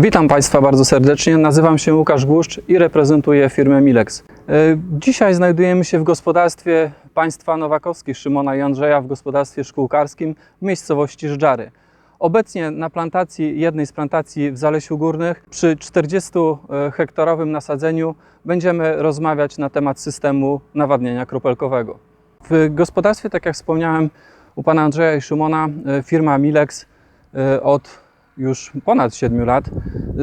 Witam Państwa bardzo serdecznie. Nazywam się Łukasz Głuszcz i reprezentuję firmę Milex. E, Dzisiaj znajdujemy się w gospodarstwie państwa Nowakowskich Szymona i Andrzeja w gospodarstwie szkółkarskim w miejscowości Żdżary. Obecnie na plantacji, jednej z plantacji w Zalesiu Górnych, przy 40-hektarowym nasadzeniu będziemy rozmawiać na temat systemu nawadniania kropelkowego. W gospodarstwie, tak jak wspomniałem, u pana Andrzeja i Szymona e, firma Milex e, od już ponad 7 lat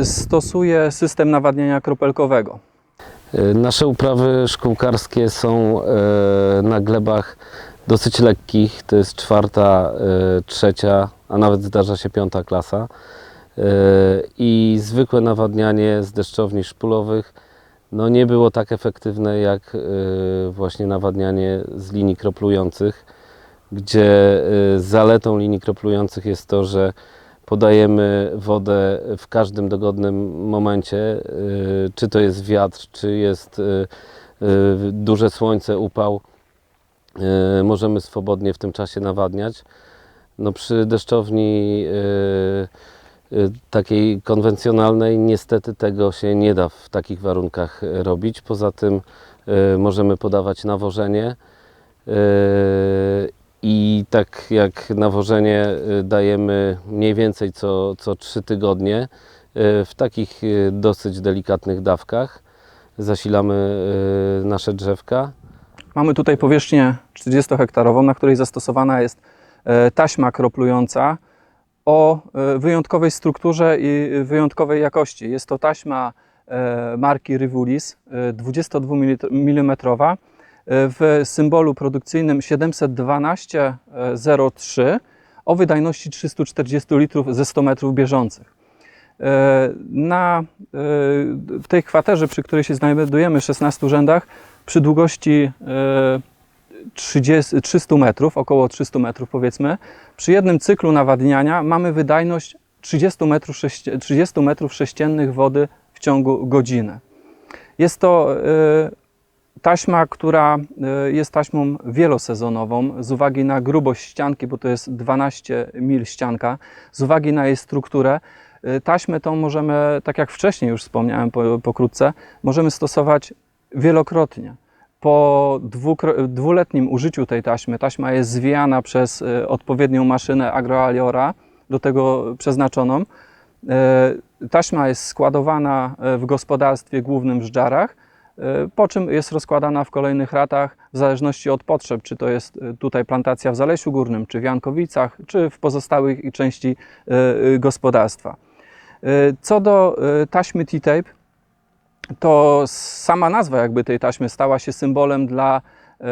stosuje system nawadniania kropelkowego. E, Nasze uprawy szkółkarskie są e, na glebach dosyć lekkich. To jest czwarta, e, trzecia, a nawet zdarza się piąta klasa. I zwykłe nawadnianie z deszczowni szpulowych no nie było tak efektywne jak właśnie nawadnianie z linii kroplujących, gdzie zaletą linii kroplujących jest to, że podajemy wodę w każdym dogodnym momencie, y, czy to jest wiatr, czy jest y, y, duże słońce, upał, możemy swobodnie w tym czasie nawadniać. No przy deszczowni takiej konwencjonalnej niestety tego się nie da w takich warunkach robić. Poza tym możemy podawać nawożenie tak jak nawożenie y, dajemy mniej więcej co, co 3 tygodnie y, w takich y, dosyć delikatnych dawkach zasilamy nasze drzewka. Mamy tutaj powierzchnię 40-hektarową, na której zastosowana jest e, taśma kroplująca o e, wyjątkowej strukturze i wyjątkowej jakości. Jest to taśma e, marki Rivulis, e, 22 mm w symbolu produkcyjnym 712.03 o wydajności 340 litrów ze 100 metrów bieżących. E, Na, e, w tej kwaterze, przy której się znajdujemy, 16 rzędach, przy długości e, 30, 300 metrów, około 300 metrów powiedzmy, przy jednym cyklu nawadniania mamy wydajność 30 metrów, sześci- 30 metrów sześciennych wody w ciągu godziny. Jest to e, taśma, która e, jest taśmą wielosezonową z uwagi na grubość ścianki, bo to jest 12 mil ścianka, z uwagi na jej strukturę. e, Taśmę tą możemy, tak jak wcześniej już wspomniałem po, pokrótce, możemy stosować wielokrotnie. Po dwuletnim użyciu tej taśmy, taśma jest zwijana przez e, odpowiednią maszynę agroaliora, do tego przeznaczoną. Taśma jest składowana w gospodarstwie głównym w Żdżarach, po czym jest rozkładana w kolejnych ratach w zależności od potrzeb, czy to jest e, tutaj plantacja w Zalesiu Górnym, czy w Jankowicach, czy w pozostałych części e, e, gospodarstwa. E, Co do e, taśmy T-tape, to sama nazwa jakby tej taśmy stała się symbolem dla e,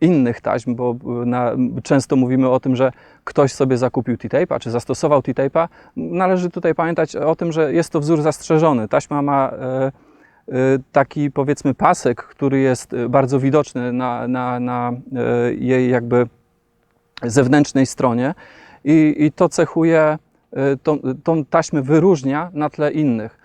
innych taśm, bo na, często mówimy o tym, że ktoś sobie zakupił T-tape'a, czy zastosował T-tape'a. Należy tutaj pamiętać o tym, że jest to wzór zastrzeżony. Taśma ma e, e, taki powiedzmy pasek, który jest e, bardzo widoczny na, na, na e, jej jakby zewnętrznej stronie i, i to cechuje, tą, tą taśmę wyróżnia na tle innych.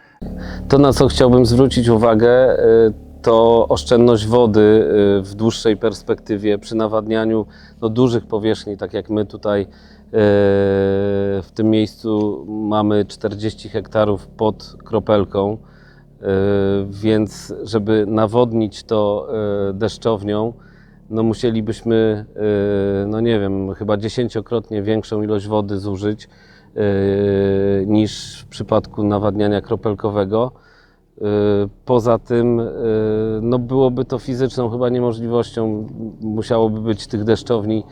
To, na co chciałbym zwrócić uwagę, y, to oszczędność wody y, w dłuższej perspektywie przy nawadnianiu no, dużych powierzchni, tak jak my tutaj y, w tym miejscu mamy 40 hektarów pod kropelką, y, więc żeby nawodnić to y, deszczownią, no musielibyśmy, y, no nie wiem, chyba dziesięciokrotnie większą ilość wody zużyć niż w przypadku nawadniania kropelkowego. Poza tym, no byłoby to fizyczną chyba niemożliwością. Musiałoby być tych deszczowni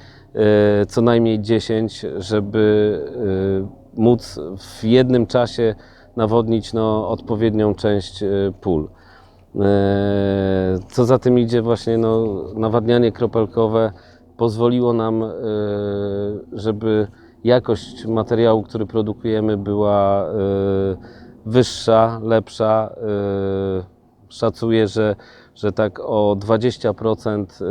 co najmniej 10, żeby móc w jednym czasie nawodnić no, odpowiednią część y, pól. E, Co za tym idzie, właśnie no, nawadnianie kropelkowe pozwoliło nam, e, żeby jakość materiału, który produkujemy, była e, wyższa, lepsza. Szacuję, że, że tak o 20% e,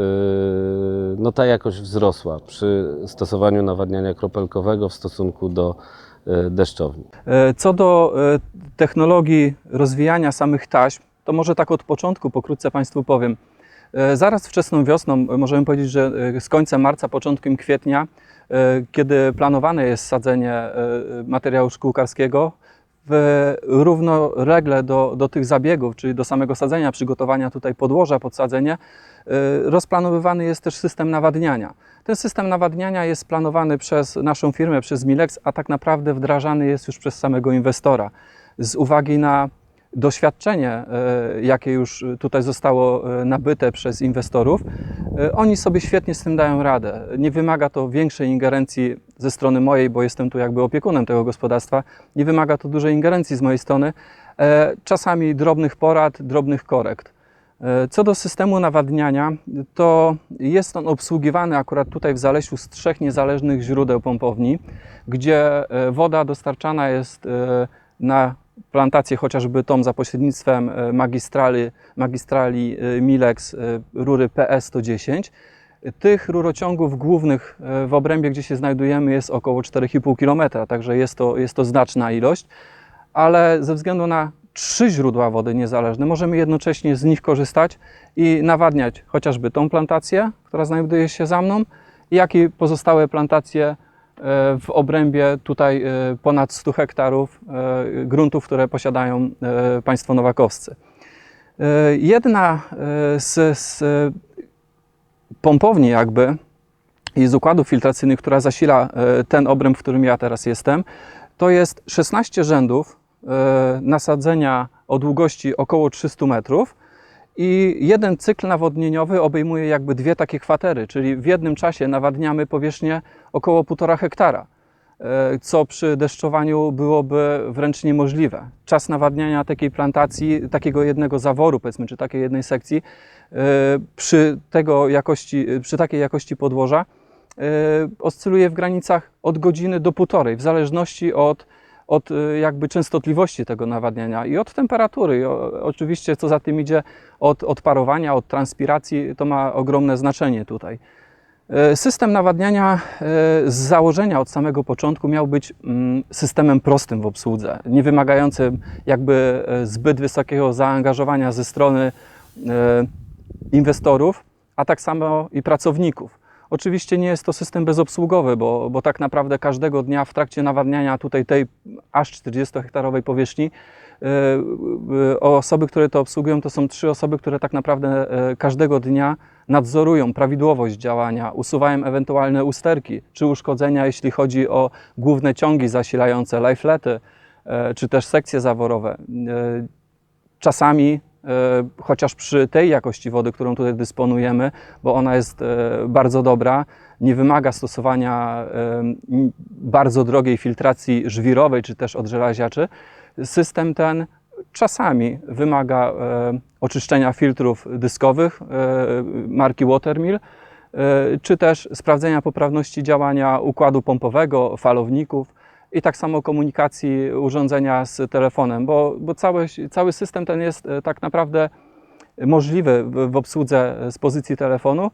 no, ta jakość wzrosła przy stosowaniu nawadniania kropelkowego w stosunku do deszczowni. E, Co do e, technologii rozwijania samych taśm, to może tak od początku pokrótce Państwu powiem. E, Zaraz wczesną wiosną, e, możemy powiedzieć, że e, z końcem marca, początkiem kwietnia, e, kiedy planowane jest sadzenie e, materiału szkółkarskiego, w równolegle do, do tych zabiegów, czyli do samego sadzenia, przygotowania tutaj podłoża pod sadzenie, y, rozplanowywany jest też system nawadniania. Ten system nawadniania jest planowany przez naszą firmę, przez Milex, a tak naprawdę wdrażany jest już przez samego inwestora. Z uwagi na doświadczenie, e, jakie już tutaj zostało e, nabyte przez inwestorów, oni sobie świetnie z tym dają radę. Nie wymaga to większej ingerencji ze strony mojej, bo jestem tu jakby opiekunem tego gospodarstwa. Nie wymaga to dużej ingerencji z mojej strony. E, Czasami drobnych porad, drobnych korekt. E, Co do systemu nawadniania, to jest on obsługiwany akurat tutaj w Zalesiu z trzech niezależnych źródeł pompowni, gdzie e, woda dostarczana jest na plantację chociażby tą za pośrednictwem magistrali, magistrali Milex rury PS110. Tych rurociągów głównych e, w obrębie, gdzie się znajdujemy, jest około 4,5 km, także jest to, jest to znaczna ilość, ale ze względu na trzy źródła wody niezależne, możemy jednocześnie z nich korzystać i nawadniać chociażby tą plantację, która znajduje się za mną, jak i pozostałe plantacje e, w obrębie tutaj e, ponad 100 hektarów gruntów, które posiadają państwo nowakowscy. Jedna z, z pompowni jakby i z układów filtracyjnych, która zasila e, ten obręb, w którym ja teraz jestem, to jest 16 rzędów e, nasadzenia o długości około 300 metrów i jeden cykl nawodnieniowy obejmuje jakby dwie takie kwatery, czyli w jednym czasie nawadniamy powierzchnię około 1,5 hektara, co przy deszczowaniu byłoby wręcz niemożliwe. Czas nawadniania takiej plantacji, takiego jednego zaworu, powiedzmy, czy takiej jednej sekcji, e, przy, tego jakości, przy takiej jakości podłoża e, oscyluje w granicach od godziny do półtorej, w zależności od, od e, jakby częstotliwości tego nawadniania i od temperatury. I oczywiście, co za tym idzie, od, od parowania, od transpiracji, to ma ogromne znaczenie tutaj. E, System nawadniania e, z założenia od samego początku miał być mm, systemem prostym w obsłudze, nie wymagającym jakby e, zbyt wysokiego zaangażowania ze strony inwestorów, a tak samo i pracowników. Oczywiście nie jest to system bezobsługowy, bo, bo tak naprawdę każdego dnia w trakcie nawadniania tutaj tej aż 40-hektarowej powierzchni osoby, które to obsługują, to są trzy osoby, które tak naprawdę e, każdego dnia nadzorują prawidłowość działania, usuwają ewentualne usterki czy uszkodzenia, jeśli chodzi o główne ciągi zasilające, liflety e, czy też sekcje zaworowe. E, Czasami, e, chociaż przy tej jakości wody, którą tutaj dysponujemy, bo ona jest e, bardzo dobra, nie wymaga stosowania e, bardzo drogiej filtracji żwirowej czy też odżelaziaczy, system ten czasami wymaga e, oczyszczenia filtrów dyskowych e, marki Watermill, e, czy też sprawdzenia poprawności działania układu pompowego, falowników i tak samo komunikacji urządzenia z telefonem, bo, bo cały, cały system ten jest e, tak naprawdę możliwy w, obsłudze z pozycji telefonu,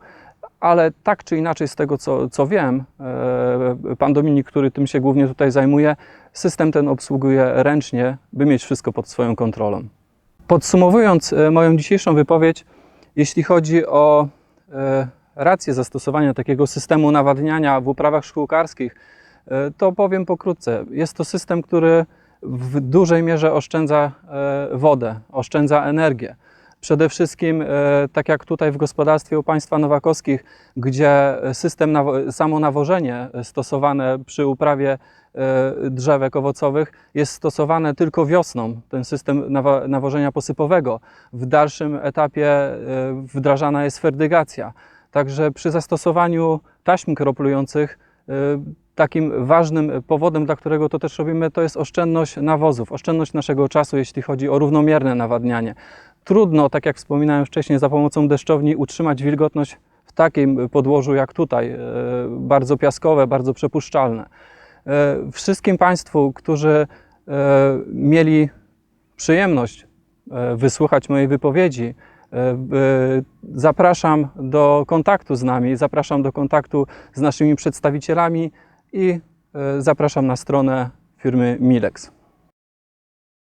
ale tak czy inaczej z tego co, co wiem, e, pan Dominik, który tym się głównie tutaj zajmuje, system ten obsługuje ręcznie, by mieć wszystko pod swoją kontrolą. Podsumowując e, moją dzisiejszą wypowiedź, jeśli chodzi o e, rację zastosowania takiego systemu nawadniania w uprawach szkółkarskich, e, to powiem pokrótce. Jest to system, który w dużej mierze oszczędza e, wodę, oszczędza energię. Przede wszystkim, e, tak jak tutaj w gospodarstwie u państwa nowakowskich, gdzie system, nawo- samo nawożenie stosowane przy uprawie e, drzewek owocowych jest stosowane tylko wiosną, ten system nawożenia posypowego. W dalszym etapie e, wdrażana jest ferdygacja. Także przy zastosowaniu taśm kroplujących e, takim ważnym powodem, dla którego to też robimy, to jest oszczędność nawozów, oszczędność naszego czasu, jeśli chodzi o równomierne nawadnianie. Trudno, tak jak wspominałem wcześniej, za pomocą deszczowni utrzymać wilgotność w takim podłożu jak tutaj, e, bardzo piaskowe, bardzo przepuszczalne. E, Wszystkim Państwu, którzy e, mieli przyjemność wysłuchać mojej wypowiedzi, zapraszam do kontaktu z nami, zapraszam do kontaktu z naszymi przedstawicielami i e, zapraszam na stronę firmy Milex.